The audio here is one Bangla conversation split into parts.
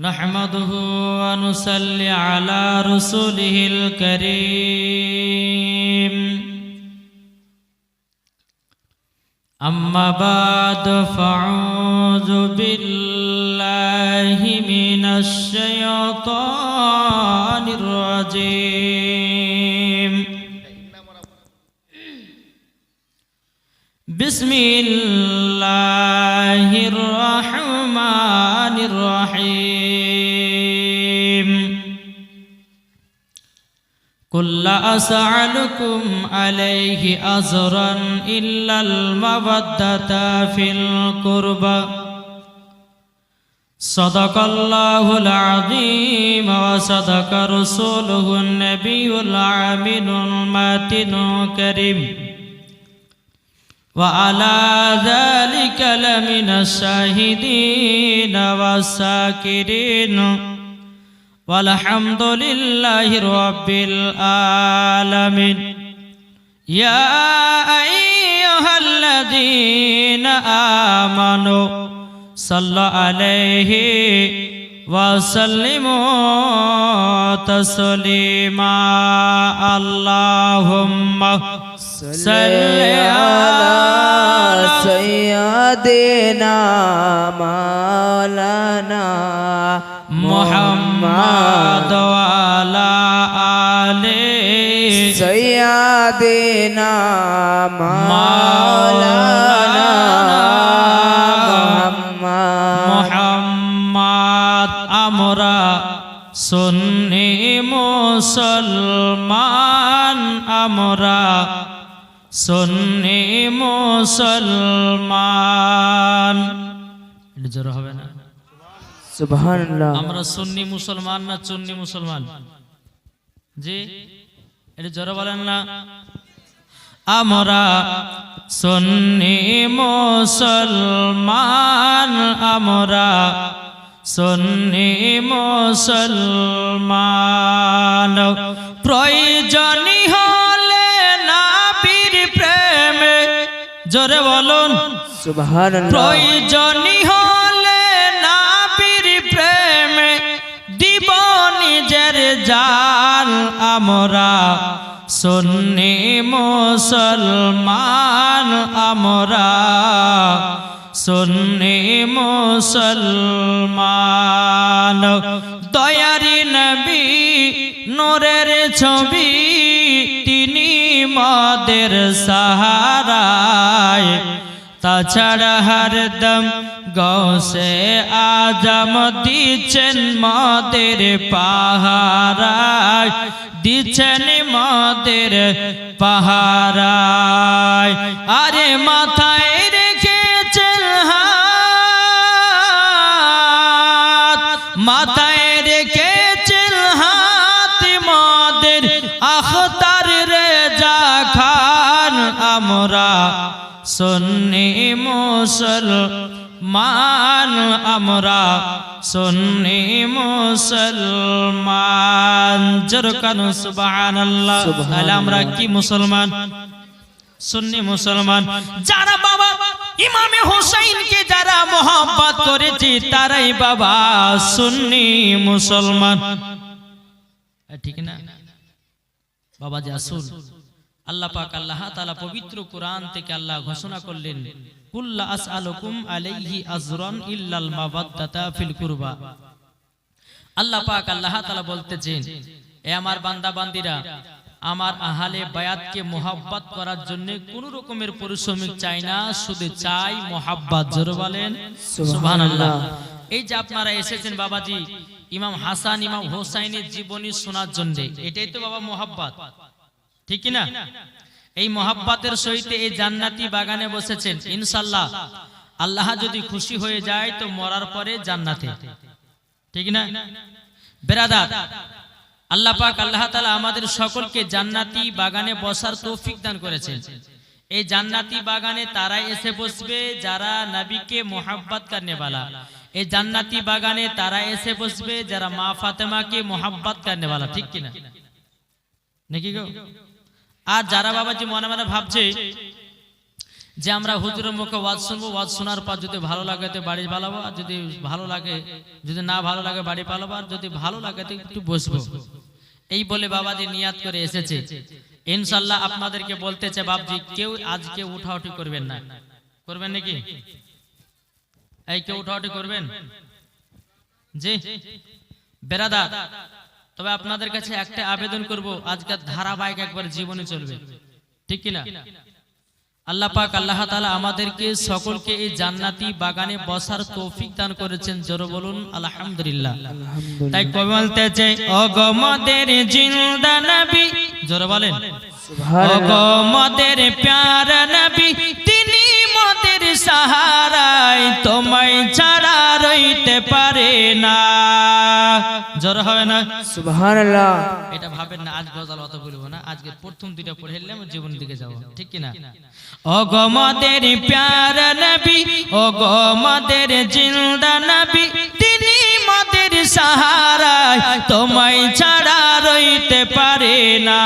نحمده ونصلي على رسوله الكريم. أما بعد فأعوذ بالله من الشيطان الرجيم. بسم الله الرحمن الرحيم. قل لا أسألكم عليه أجرا إلا المودة في القربى صدق الله العظيم وصدق رسوله النبي العامل الماتن الكريم وعلى ذلك لمن الشاهدين والساكرين والحمد لله رب العالمين يا أيها الذين آمنوا صلى عليه وسلموا تسليما اللهم صل على سيدنا مولانا محمد وعلى آله سيدنا مولانا محمد মোহাম্মদ আমরা সুন্নি মুসলমান আমরা সুন্নি মুসলমান এটা জোর হবে না সুবহানাল্লাহ। আমরা সুন্নি মুসলমান না চুন্নি মুসলমান? জি? এটা জোর বলেন না। আমরা সুন্নি মুসলমান আমরা সুন্নি মুসলমান। প্রয়োজনী হলে নাবির প্রেমে জোরে বলুন। সুবহানাল্লাহ। প্রয়োজনী আমরা সুন্নি মুসলমান, আমরা সুন্নি মুসলমান। দয়ারি নবী নূরের ছবি, তিনি মদের সাহারায়। তাছাড়া হরদম গৌসে আজম দিচ্ছেন মদের পাহারায়। দিচ্ছেন মদের পাহারায়। আরে মাথায় রেখেছেন হাত, মাথায় রেখেছেন হাত মদের আখতার রেজা খান। আমরা সুন্নি মুসলমান, আমরা সুন্নি মুসলমান জরকান সুবহানাল্লাহ তাহলে আমরা কি মুসলমান সুন্নি মুসলমান যারা বাবা ইমামে হুসাইনকে যারা মোহাম্মত করেছে তারাই বাবা সুন্নি মুসলমান ঠিক না বাবা যে আসুন আল্লাহ পাক আল্লাহ তাআলা পবিত্র কোরআন থেকে আল্লাহ ঘোষণা করলেন কুল্লা আসআলুকুম আলাইহি আজরান ইল্লাল মাওয়াদ্দাতা ফিল কুরবা। আল্লাহ পাক আল্লাহ তাআলা বলতেছেন এ আমার বান্দা বান্দিরা আমার আহালে বায়াতকে মোহাব্বত করার জন্য কোন রকমের পরিশ্রমিক চাই না শুধু চাই মোহাব্বত। জোর বলেন সুবহানাল্লাহ। এই যে আপনারা এসেছেন বাবাজি ইমাম হাসান ইমাম হোসাইনের জীবনী শোনার জন্য এটাই তো বাবা মোহাব্বত। ঠিক না এই মহাব্বাতের সহিত এই জান্নাতি বাগানে বসেছেন ইনশাল্লাহ আল্লাহ যদি খুশি হয়ে যায় তো মরার পরে জান্নাতে। ঠিক না? বেরাদার, আল্লাহ পাক, আল্লাহ তালা আমাদের সকলকে জান্নাতি বাগানে বসার তৌফিক দান করেছেন। এই জান্নাতি বাগানে তারাই এসে বসবে, যারা নাবিকে মোহাব্বত করনেওয়ালা এই জান্নাতি বাগানে তারা এসে বসবে, যারা মা ফাতেমাকে মোহাব্বত করনেওয়ালা ঠিক কিনা? নাকি গো? আর যারা বাবাজি মনে মনে ভাবছে যে আমরা হুজুরের মুখে ওয়াজ শুনব, ওয়াজ শোনার পর যদি ভালো লাগে তো বাড়ি পালাবো, আর যদি ভালো লাগে, যদি না ভালো লাগে বাড়ি পালাবো, আর যদি ভালো লাগে তো একটু বসবো। এই বলে বাবাজি নিয়াত করে এসেছে। ইনশাল্লাহ আপনাদেরকে বলতে চাই বাবজি কেউ আজকে উঠাউঠি করবেন না। করবেন নাকি? এই কেউ উঠাউঠি করবেন? জি। বেরাদা তবে আপনাদের কাছে একটা আবেদন করব আজকের ধারাবাহিক একবার জীবনে চলবে। ঠিক কিনা? আল্লাহ পাক আল্লাহ তাআলা আমাদেরকে সকলকে এই জান্নাতি বাগানে বসার তৌফিক দান করেছেন। জোরে বলুন আলহামদুলিল্লাহ। তাই কবি বলতেছে অগমদের জিন্দা নবী। জোরে বলেন। অগমদের প্যার নবী। সাহারায় তোমায় ছাড়া রইতে পারে না। জ্বর হবে না? সুবহানাল্লাহ। এটা ভাবেন না আজ গজাল অত বলব না আজকে প্রথম দুইটা পড়ে এলাম জীবন দিকে যাব ঠিক কি না অগমদের প্যার নবী অগমদের জিন্দা নবী তিনি মদের সাহারায়, তোমায় ছাড়া রইতে পারে না।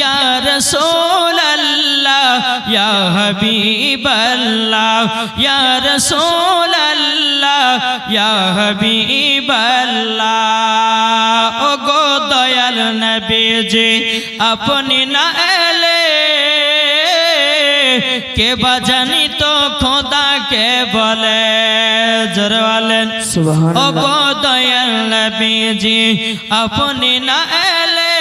ইয়া রাসূলুল্লাহ, ইয়া হাবিবাল্লাহ, ইয়া রাসূলুল্লাহ, ইয়া হাবিবাল্লাহ। ও গো দয়াল নবীজি, আপনি না এলে কে বাজানি ও দয়াল নবীজি, আপনি না এলে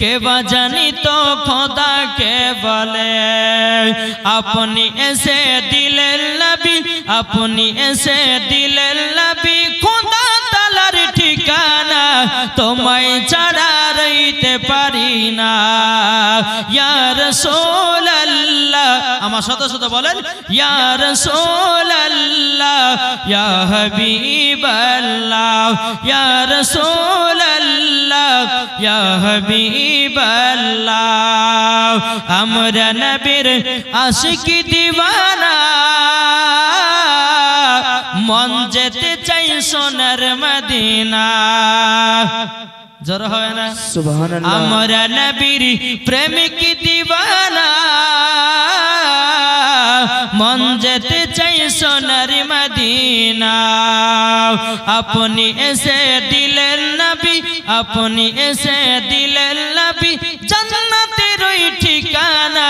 কে বাজানি তো খোদা কে বলে। আপনি এসে দিলেন নবী, আপনি এসে দিলেন নবী, খোদা তালার ঠিকানা তোমায় ছাড়া রইতে পারি না। ইয়া রাসূলুল্লাহ আমার সাথে সাথে বলেন ইয়া রাসূলুল্লাহ ইয়া হাবিবাল্লাহ ইয়া রাসূলুল্লাহ ইয়া হাবিবাল্লাহ আমরা নবীর আশিকি দিওয়ানা মন যেতে চাই সোনার মদিনা। জোর হয় না? আমরা নবীর প্রেমিক দিবানা মন যেতে চাই সোনার মদিনা। আপনি এসে দিলেন নবী, আপনি এসে দিলেন নবী। জান্নাতের ওই ঠিকানা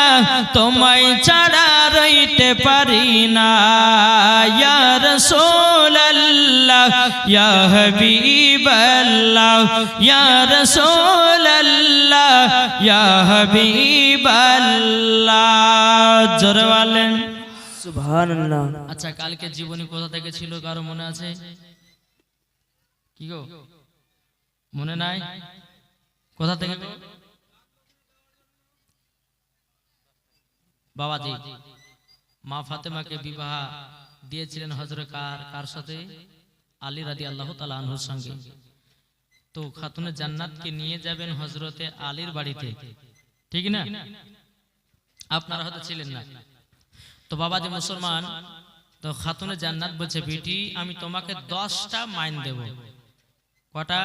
তোমায় ছাড়া রইতে পারি না। ইয়া রাসূলুল্লাহ, ইয়া হাবিবাল্লাহ, ইয়া রাসূলুল্লাহ, ইয়া হাবিবাল্লাহ। জোরে বলেন। আচ্ছা কালকে জীবনী কোথা থেকে ছিল, কারও মনে আছে? কি গো? মনে নাই? কোথা থেকে? বাবাজি, মা ফাতেমাকে বিবাহ দিয়েছিলেন হজরত কার কার সাথে? আলী রাদি আল্লাহ তালা আনহুর সঙ্গে। তো খাতুনে জান্নাতকে নিয়ে যাবেন হজরতে আলীর বাড়িতে। ঠিক না? আপনারা হয়তো ছিলেন না। তো বাবাজি মুসলমান, তো খাতুনে জান্নাত বলছে, বেটি, আমি তোমাকে দশটা মাইন দেব। কটা?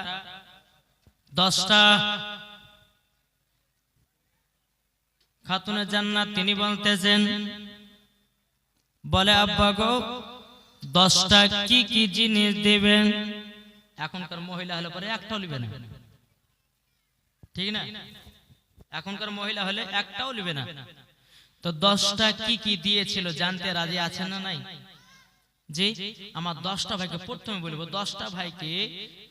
দশটা। খাতুনে জান্নাত, তিনি বলতেছেন, বলে, আব্বা গো, দশটা কি কি জিনিস দেবেন? এখনকার মহিলা হলে পরে একটাও নিবে না। ঠিক না? এখনকার মহিলা হলে একটাও নিবে না। তো দশটা কি কি দিয়েছিল জানতে রাজি আছেন না নাই? যে আমার দশটা ভাইকে প্রথমে বলব, দশটা ভাইকে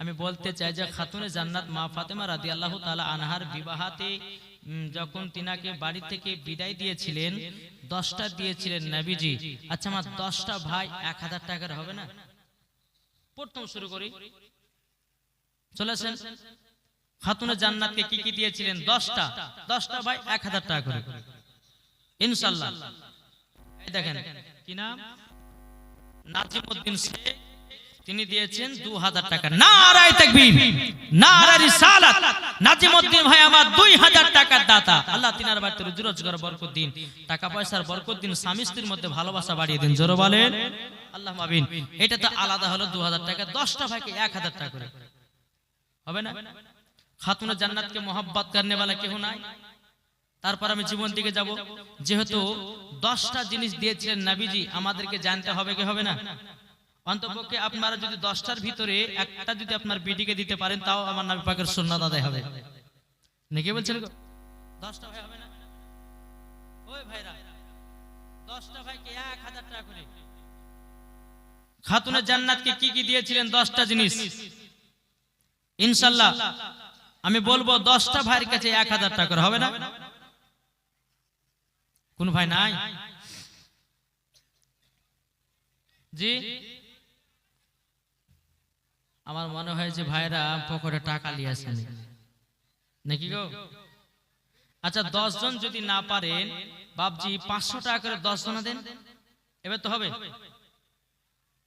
আমি বলতে চাই যে খাতুনে জান্নাত মা ফাতেমা রাদি আল্লাহ তালা আনহার বিবাহাতে যখন তিনাকে বাড়ি থেকে বিদায় দিয়েছিলেন, দশটা দিয়েছিলেন নবীজি। আচ্ছা আমার দশটা ভাই এক হাজার টাকার হবে না? প্রথম শুরু করি। চলেছেন খাতুনে জান্নাতকে কি কি দিয়েছিলেন? দশটা। দশটা ভাই এক হাজার টাকা করে। ইনশাল্লাহ দেখেন তিনি দিয়েছেন দু হাজার টাকা ভাই আমার 2000 টাকার দাতা। আল্লাহ টাকা পয়সার স্বামী স্ত্রীর মধ্যে ভালোবাসা বাড়িয়ে দিন। জোরে বলেন। আল্লাহ এটা তো আলাদা হলো 2000 টাকা 10টা ভাইকে 1000 টাকা হবে না? খাতুন জান্নাতকে মোহাব্বত করনে वाला কেউ নাই? তারপর আমি জীবন দিকে যাব। যেহেতু দশটা জিনিস দিয়েছিলেন নাবিজি, আমাদেরকে জানতে হবে কি হবে না? অন্তপক্ষে আপনারা যদি দশটার ভিতরে একটা যদি আপনার বিটিকে দিতে পারেন, তাও আমার নাবি পাকের সুন্নাত আদায় হবে। নাকি বলছেন দশটা ভাই হবে না? দশটা ভাইকে এক হাজার টাকা করে। খাতুনের জান্নাতকে কি কি দিয়েছিলেন দশটা জিনিস? ইনশাল্লাহ, আমি বলব দশটা ভাইয়ের কাছে এক হাজার টাকা হবে না? কোন ভাই নাই? জি? আমার মনে হয় যে ভাইরা পকেটে টাকা আসেন। নাকি গো? আচ্ছা দশ জন যদি না পারেন, বাপজি পাঁচশো টাকা করে দশ জন দেন। এবার তো হবে।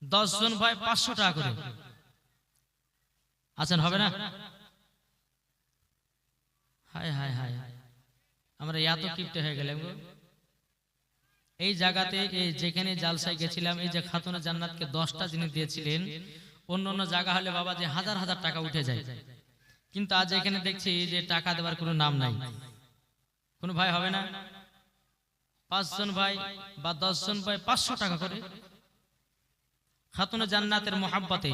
দশ জন ভাই পাঁচশো টাকা করে। আছেন হবে না? হায় হায় হায়। আমরা এত কিপ্টে হয়ে গেলাম গো। এই জায়গাতে এই যেখানে জালসায় গেছিলাম, এই যে খাতুনে জান্নাতকে দশটা জিনিস দিয়েছিলেন, অন্য অন্য জায়গা হলে বাবা যে হাজার হাজার টাকা উঠে যায়। কিন্তু আজ এখানে দেখছি যে টাকা দেওয়ার কোনো নাম নাই। কোন ভাই হবে না? পাঁচজন ভাই বা দশজন ভাই পাঁচশো টাকা করে। খাতুনে জান্নাতের মোহাব্বতে।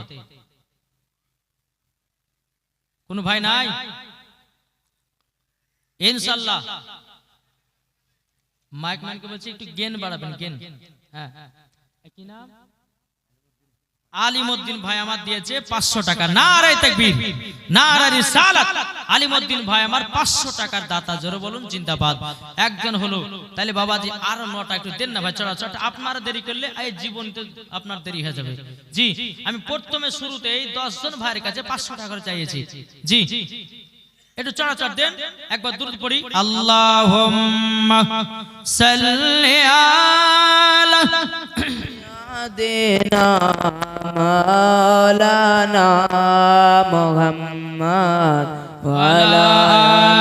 কোন ভাই নাই? ইনশাল্লাহ মাইক ম্যানকে বলছি একটু গেন বাড়াবেন গেন হ্যাঁ। কি নাম? আলিমউদ্দিন ভাই আমার দিয়েছে পাঁচশো টাকা। নারায় তাকবীর নারায় রিসালাত। আলিমউদ্দিন ভাই আমার পাঁচশো টাকার দাতা জোরে বলুন জিন্দাবাদ। একজন হলো তাহলে বাবাজি আরও নটা একটু দেন না ভাই চড়া চড়া আপনারা দেরি করলে এই জীবন তো আপনার দেরি হয়ে যাবে। জি আমি প্রথমে শুরুতেই দশ জন ভাইয়ের কাছে পাঁচশো টাকা করে চাইছি জি একটু চড়াচড় দেন একবার দূর পড়ি। আল্লাহুম্মা সাল্লি আলা দেনা মাওলানা মোহাম্মদ ওয়ালা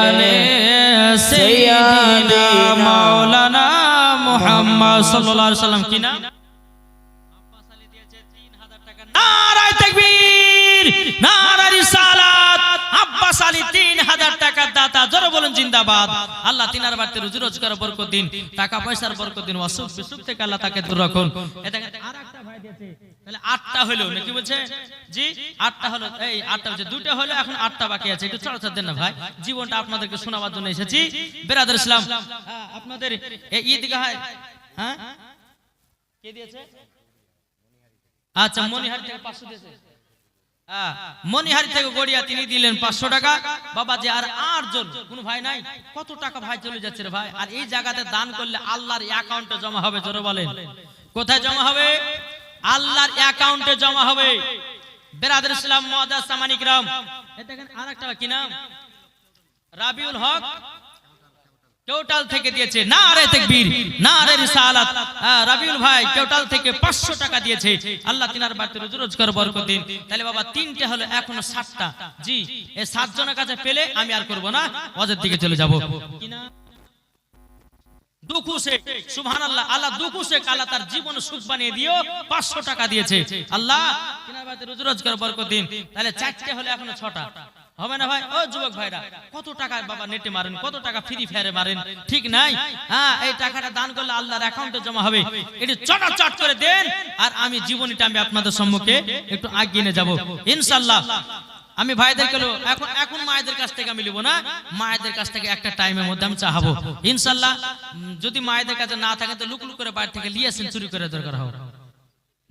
আলি সাইয়্যিদিনা মাওলানা মুহাম্মদ সাল্লাল্লাহু আলাইহি সাল্লাম কি নাম? আব্বাস আলী দিয়েছে 3000 টাকা। নারায়ে তাকবীর নারায়ে আব্বাস আলী 3000 টাকার দাতা জোরে বলুন জিন্দাবাদ। আল্লাহ তিনার রুজি টাকা পয়সার এখন আটটা বাকি আছে না ভাই। জীবনটা আপনাদেরকে শোনাবার জন্য এসেছি। ইসলাম হ্যাঁ, আপনাদের ঈদগাহ হ্যাঁ? আচ্ছা মনিহারি থেকে মনিহারি থেকে গড়িয়া তিনি দিলেন পাঁচশো টাকা। বাবা যে আর আটজন, কোন ভাই নাই? কত টাকা ভাই চলে যাচ্ছে ভাই? আর এই জায়গাতে দান করলে আল্লাহর অ্যাকাউন্টে জমা হবে, জোরে বলেন। কোথায় জমা হবে? আল্লাহর অ্যাকাউন্টে জমা হবে। বেরাদের ইসলাম, মহাদাস সামানিকরাম এ দেখেন আরেকটা কি নাম? রাবিউল হক। কেউটাল থেকে দিয়েছে না রে তাকবীর না রে রিসালাত। হ্যাঁ, রাবিউল ভাই কেউটাল থেকে 500 টাকা দিয়েছে। আল্লাহ তিনার বাড়িতে রোজ রোজগার বরকত দিন। তাহলে বাবা তিনটে হলো এখনও সাতটা। জি এই সাত জনের কাছে পেলে আমি আর করব না। ওদের দিকে চলে যাব। আল্লাহ তার জীবন সুখ বানিয়ে দিও 500 টাকা দিয়েছে। আল্লাহ তিনার রোজগার বরকত দিন। তাহলে চারটে হলো এখনও ছটা। হবে না ভাই? ও যুবক ভাইরা কত টাকা বাবা নেটে মারেন কত টাকা ফ্রি ফায়ারে মারেন ঠিক নাই? হ্যাঁ এই টাকাটা দান করলে আল্লাহর অ্যাকাউন্টে জমা হবে। এটি চটা চট করে দেন আর আমি জীবনীটা আমি আপনাদের সম্মুখে একটু আগিয়ে নিয়ে যাব। ইনশাআল্লাহ। আমি ভাইদেরকে লো- এখন এখন মায়েদের কাছ থেকে আমি নিব না। মায়েদের কাছ থেকে একটা টাইমের মধ্যে আমি চাহাবো ইনশাআল্লাহ। উম, যদি মায়েদের কাছে না থাকে তো লুক লুক করে বাইরে থেকে লিয়ে আসেন চুরি করে দরকার হবে।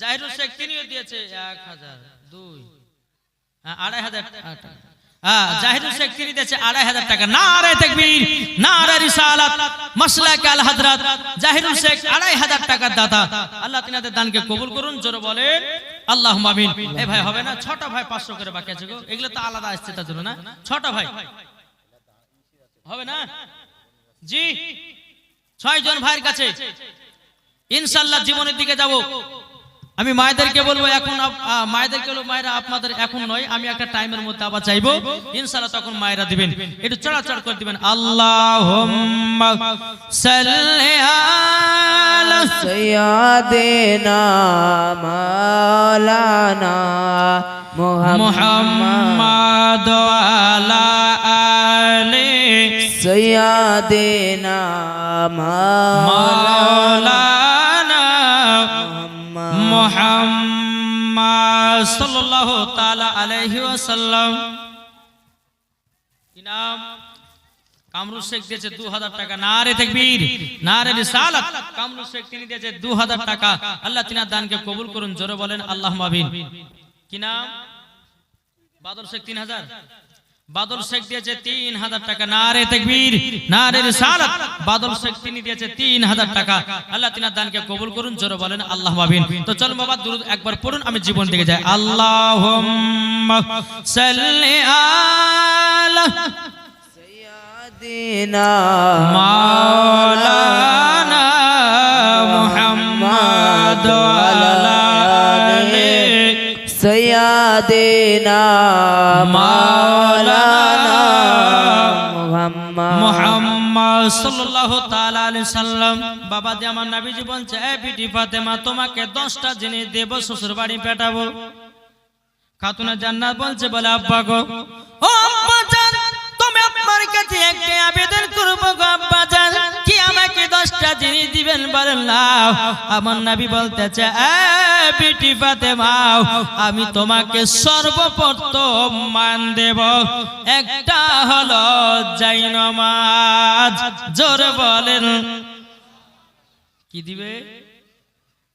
জাহিরুল শেখ তিনিও দিয়েছে এক হাজার দুই। হ্যাঁ, আড়াই হাজার টাকা। জাহিরুল শেখ তিনি দিয়েছে আড়াই হাজার টাকা। নারে তাকবীর নারে রিসালাত মাসলাক আল হযরত জাহিরুল শেখ আড়াই হাজার টাকার দাতা। আল্লাহ তিনাদের দানকে কবুল করুন জোরে বলেন আল্লাহুম্মা আমিন। এই ভাই হবে না ছটা ভাই 500 করে বাকি আছে গো। এগুলো তো আলাদা আসছে তার জন্য না? ছটা ভাই। হবে না? জি। ছয় জন ভাইয়ের কাছে। ইনশাল্লাহ জীবনের দিকে যাব। আমি মায়েদেরকে বলব এখন মায়েদেরকে বলব মায়েরা আপনাদের এখন নয় আমি একটা টাইমের মধ্যে আবার চাইব। ইনশাল্লাহ তখন মায়েরা দিবেন। একটু চড়াচড় করে দিবেন। আল্লাহ সাল্লি আলা সাইয়্যিদিনা মাওলানা মোহাম্মদ সাল্লাল্লাহু তাআলা আলাইহি ওয়াসাল্লাম কি নাম? কামরুল শেখ দিয়েছে দু হাজার টাকা। নারে তাকবীর, নারে রিসালাত। শেখ তিনি দিয়েছে দু হাজার টাকা। আল্লাহ তিনার দানকে কবুল করুন, জোরে বলেন আল্লাহ মাবিন কি নাম? বাদল শেখ তিন হাজার। বাদল শেখ দিয়েছে তিন হাজার টাকা। নারে তেকবীর, নারে রিসালাত। বাদল শেখ তিনি দিয়েছে তিন হাজার টাকা। আল্লাহ তিনার দানকে কবুল করুন, জোরে বলেন আল্লাহ মাবিন তো চল বাবা দুরুদ একবার পড়ুন, আমি জীবন থেকে যাই। আল্লাহ সাল্লি আলা সাইয়্যিদিনা মাওলানা মুহাম্মাদ আলা সৈয়াদেনা মাওলানা মুহাম্মদ মুহাম্মদ সাল্লাল্লাহু তাআলা আলাইহি সাল্লাম, বাবা দি আমার নবীজি বলছে, এ বিটি ফাতেমা, তোমাকে 10টা জিনিস দেব শ্বশুর বাড়ি পেটাবো। খাতুনা জান্নাত বলছে, বলে, আব্বা গো। ও আব্বা জান, তুমি আবেদন করব গো, আব্বা 10টা জিনিস দিবেন বলেন না আমার নবী বলতেছে বিটি ফাতেমা, আমি তোমাকে সর্বপ্রথম মান দেব। একটা হলো জাইনমাজ জোরে বলেন। কি দিবে?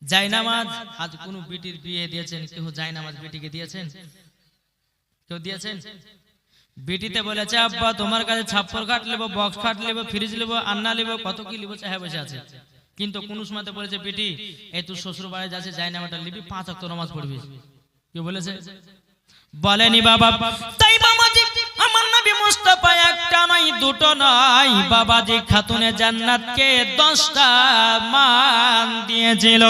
জাইনামাজ আজ কোন বিটির বিয়ে দিয়েছেন? কেউ জাইনামাজ বিটিকে দিয়েছেন? কেউ দিয়েছেন? বিটিতে বলেছে আব্বা, তোমার কাছে ছাপ্পর খাট নেব, বক্স খাট নেব, ফ্রিজ নেব, আন্না নেব, কত কি নেব? চাহে বসে আছে। কিন্তু কোন সময়তে বলেছে, বেটি, এই তুই শ্বশুর বাড়ি যাচ্ছে, যাই না ওটা লিবি পাঁচ অক্ট নামাজ পড়বি। কি বলেছে, বলেনি বাবা। তাই বাবা আমার নবী দুটো নয়। বাবাজি খাতুনে জান্নাতকে দশটা মান দিয়েছিল।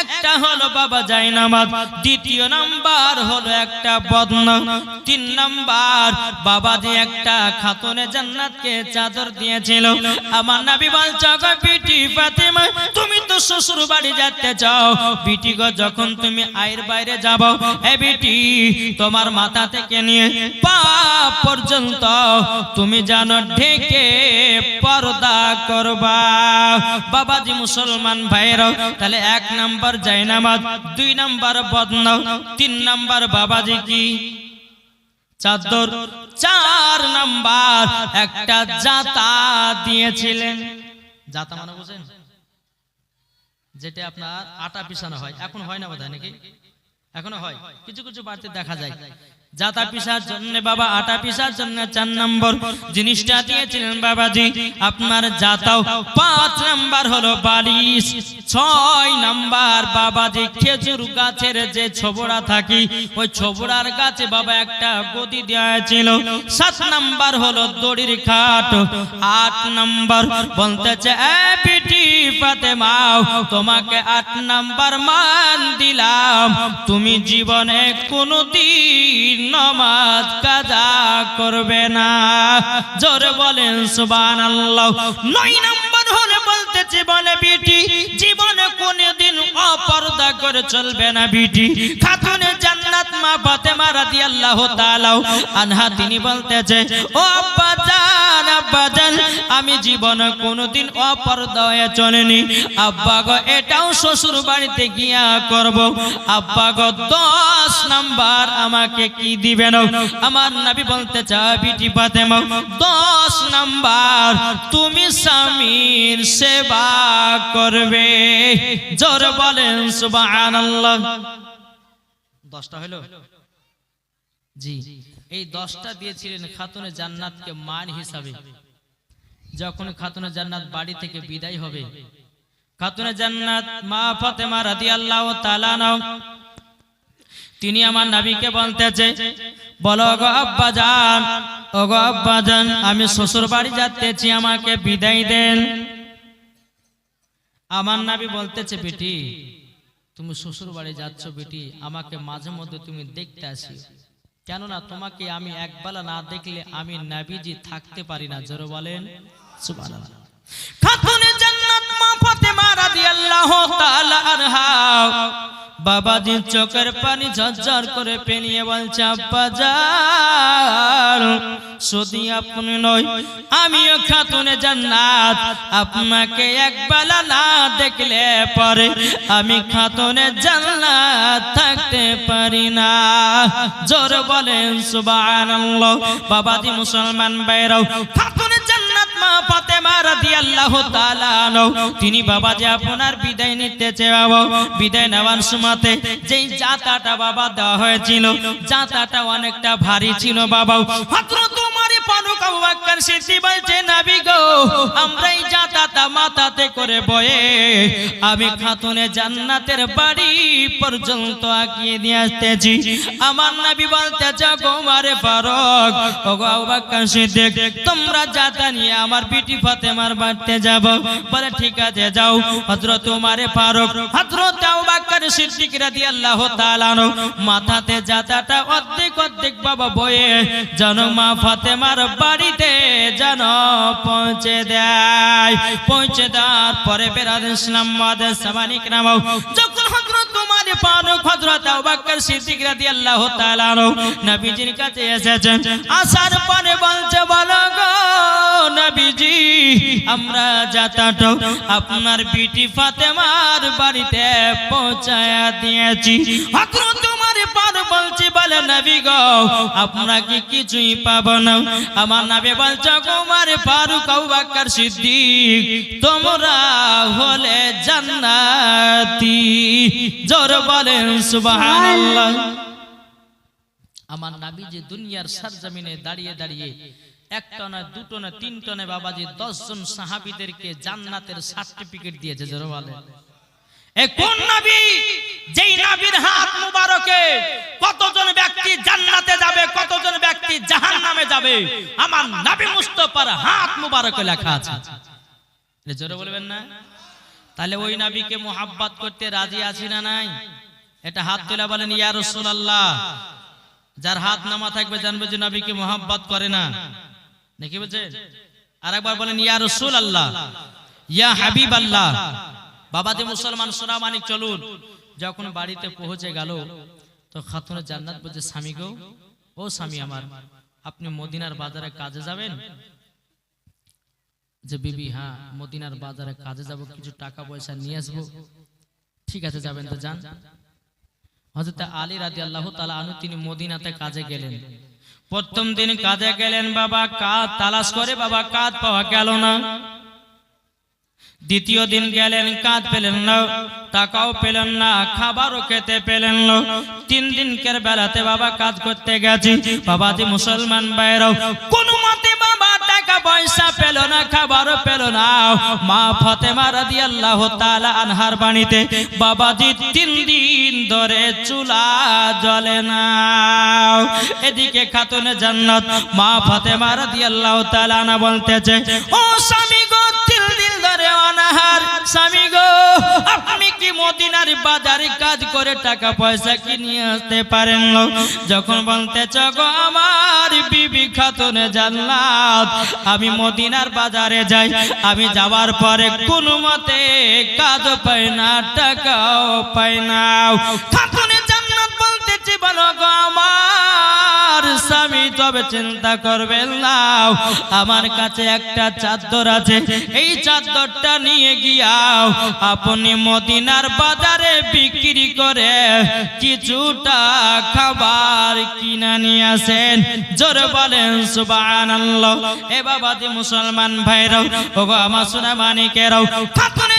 একটা হলো বাবা জাইনামাজ, দ্বিতীয় নাম্বার হলো একটা বদন তিন নাম্বার বাবাজি একটা খাতুনে জান্নাতকে চাদর দিয়েছিল। আমার নবী বলছে বিটি ফাতেমা, তুমি তো শ্বশুর বাড়ি যেতে চাও। বিটি গো, যখন তুমি আয়ের বাইরে যাব এ বিটি তোমার মাথা থেকে নিয়ে পা পর্যন্ত, তুমি জানো ঢেকে পর্দা করবা। বাবাজি মুসলমান ভাইরাও তাহলে এক নাম্বার জায়নামাজ, দুই নাম্বার বদনাও তিন নাম্বার বাবাজি কি? চাদর। চার নাম্বার একটা জাতা দিয়েছিলেন। জাতা মানে বুঝেন? যেটা আপনার আটা পিসানো হয়। এখন হয় না বোধহয় নাকি? এখনও হয়। কিছু কিছু বাড়িতে দেখা যায়। জাতা পিসার জন্য বাবা, আটা পিসার জন্য চার নম্বর। জিনিসটা দিয়েছিলেন বাবাজি, আপনার জাতাও পাঁচ নাম্বার হলো বালিশ। ছয় নাম্বার বাবাজি, খেজুর গাছের যে ছবড়া থাকি, ওই ছবড়ার গাছে বাবা একটা গদি দেওয়া ছিল সাত নাম্বার হলো দড়ির খাট। আট নাম্বার বলতেছে তোমাকে আট নাম্বার মান দিলাম। তুমি জীবনে কোনোদিন নমাজ কাজা করবে না। জোরে বলেন সুবান আল্লাহ নয় নম্বর হলে বলতে জীবনে বিটি, জীবনে কোনদিন অপর্দা করে চলবে না বিটি। খাতুনে মা ফাতেমা রাদিয়াল্লাহু তাআলা আনহা, তিনি বলতেছে, ও আব্বা জান আব্বা জান, আমি জীবনে কোনোদিন অপর্দা হয়ে চলেনি। আব্বা গো, এটাও শ্বশুর বাড়িতে গিয়া করব। আব্বা গো, দশ নাম্বার আমাকে কি দিবেন আমার নবী বলতে চায় বিটি ফাতেমা, দশ নাম্বার তুমি স্বামীর সেবা করবে। জোর বলেন, সুবহানাল্লাহ। দশটা হলো? জি। এই দশটা দিয়েছিলেন খাতুনে জান্নাতকে মান হিসাবে। যখন খাতুনে জান্নাত বাড়ি থেকে বিদায় হবে। খাতুনে জান্নাত মা ফাতেমা রাদিয়াল্লাহু তাআলা নাও। তিনি আমার নবীকে বলতেছে বলো গো আব্বা জান ও গো আব্বা জান আমি শ্বশুর বাড়ি যাচ্তেছি আমাকে বিদায় দেন। আমার নাবি বলতেছে বেটি তুমি শ্বশুর বাড়ি যাচ্ছ বেটি, আমাকে মাঝে মধ্যে তুমি দেখতে আসি কেননা তোমাকে আমি একবেলা না দেখলে আমি নাবিজি থাকতে পারি না, জোরে বলেন। খাতুনে জান্নাত মা ফাতেমা রাদিয়াল্লাহু তাআলা আনহা। বাবাজি চোখের পানি ঝরঝর করে পেনিয়ে বলছে, আব্বা যান, শুধু আপনি নয় আমিও খাতুনে জান্নাত। আপনাকে একবেলা না দেখলে পরে আমি খাতুনে জান্নাত থাকতে পারি না। জোর বলেন, সুবহানাল্লাহ। বাবাজি মুসলমান বাইরাও খাতুনে জান্নাত মা রাদিয়াল্লাহু তাআলা তিনি বাবা যে আপনার বিদায় নিতে চাও বিদায় নেওয়ার সময়তে যেই জাতাটা বাবা দেওয়া হয়েছিল, জাতাটা অনেকটা ভারী ছিল বাবা হযরত ফারুক আবু বকর সিদ্দিক বলছে, নবী আমি খাতুনে জান্নাতের বাড়ি পর্যন্ত আগিয়ে দিয়ে আসতেছি। আমার সিদ্দিক, তোমরা জাতা নিয়ে আমার বিটি বাড়িতে যাব। বলে, ঠিক আছে, যাও। মাথাতে জাতাটা অর্ধেক অর্ধেক বাবা বয়ে। যেন মা ফাতেমার বাড়িতে যেন পৌঁছে দেয়। পৌঁছে দেওয়ার পরে বেরাদ ইসলাম সামানিক নামাও যখন আমরা যাতাটা আপনার বিটি ফাতেমার বাড়িতে পৌঁছায়া দিয়েছি। হযরত উমর পার বলছি, বলে নবী কিছুই না। আমার নবী কুমার ফারুক সিদ্দিক, তোমরা হলে জান্নাতি। জোর বলেন, সুবহানাল্লাহ। আমার নাবি যে দুনিয়ার সরজমিনে দাঁড়িয়ে দাঁড়িয়ে একটা না দুটো না তিনটো না বাবাজি দশ জন সাহাবিদেরকে জান্নাতের সার্টিফিকেট দিয়েছে, জোর বলে এ কোন নবী? যেই নবীর হাত মুবারকে কতজন ব্যক্তি জান্নাতে যাবে, কতজন ব্যক্তি জাহান্নামে যাবে? আমার নবী মুস্তাফার হাত মুবারকে লেখা আছে। জোরে বলবেন না? তাহলে ওই নবীকে মোহাব্বত করতে রাজি আছি না নাই? এটা হাত তুলে বলেন, ইয়া রাসূলুল্লাহ, যার হাত নামা থাকবে জানবে যে নবীকে মোহাব্বত করে না। নাকি বলছেন আরেকবার বলেন, ইয়া রসুল আল্লাহ ইয়া হাবিব আল্লাহ বাবাজি মুসলমান সোনামানি, চলুন। যখন বাড়িতে পৌঁছে গেল, তো খাতুনের জান্নাত বলছে, স্বামী গো, ও স্বামী আমার, আপনি মদিনার বাজারে কাজে যাবেন? যে, বিবি হ্যাঁ মদিনার বাজারে কাজে যাব, কিছু টাকা পয়সা নিয়ে আসব। ঠিক আছে, যাবেন তো, যান। হযরত আলী রাদিয়াল্লাহু তালা আনহু, তিনি মদিনাতে কাজে গেলেন। প্রথম দিন কাজে গেলেন, বাবা, কাজ তালাশ করে, বাবা, কাজ পাওয়া গেল না। দ্বিতীয় দিন গেলেন, কাজ পেলেন না, টাকাও পেলেন না, খাবারও খেতে পেলেন না। তিন দিনকের বেলাতে বাবা কাজ করতে গেছি। বাবাজি মুসলমান বাইরাও কোন মতে বাবা টাকা পয়সা পেল না, খাবারও পেল না। মা ফাতেমা রাদিয়াল্লাহু তাআলা আনহার বাণীতে, বাবাজি তিন দিন ধরে চুলা জ্বলে না। এদিকে খাতুনে জান্নাত, মা ফাতেমা রাদিয়াল্লাহু তাআলা আনহা বলতেছে, ও স্বামী স্বামী গো, আপনি কি মদিনার বাজারে কাজ করে টাকা পয়সা কি নিয়ে আসতে পারেন যখন বলতে গো, আমার বিবি খাতুনে জান্নাত, আমি মদিনার বাজারে যাই, আমি যাওয়ার পরে কোনো মতে কাজ পাই না, টাকাও পাই না। খাতুনে চিন্তা করবেন না। আমার কাছে একটা চাদর আছে। এই চাদরটা নিয়ে গিয়াও আপনি মদিনার বাজারে বিক্রি করে কিছুটা খাবার কিনা নিয়ে আসেন। জোরে বলেন, সুবহানাল্লাহ। এ মুসলমান ভাইরাও, ওগো আমার সোনা মানিকেরাও, খাতুনে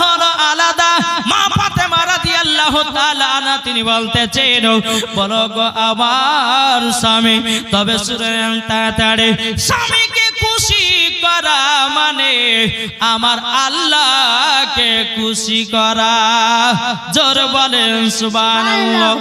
হলো আলাদা। মা পাতে মারা দিয়ে আল্লাহ আনা তিনি বলতেছেন, বলো গো আমার স্বামী, তবে সুরেন তাড়াতাড়ি, স্বামীকে খুশি করা মানে আমার আল্লাহকে খুশি করা। জোর বলেন, সুবহানাল্লাহ।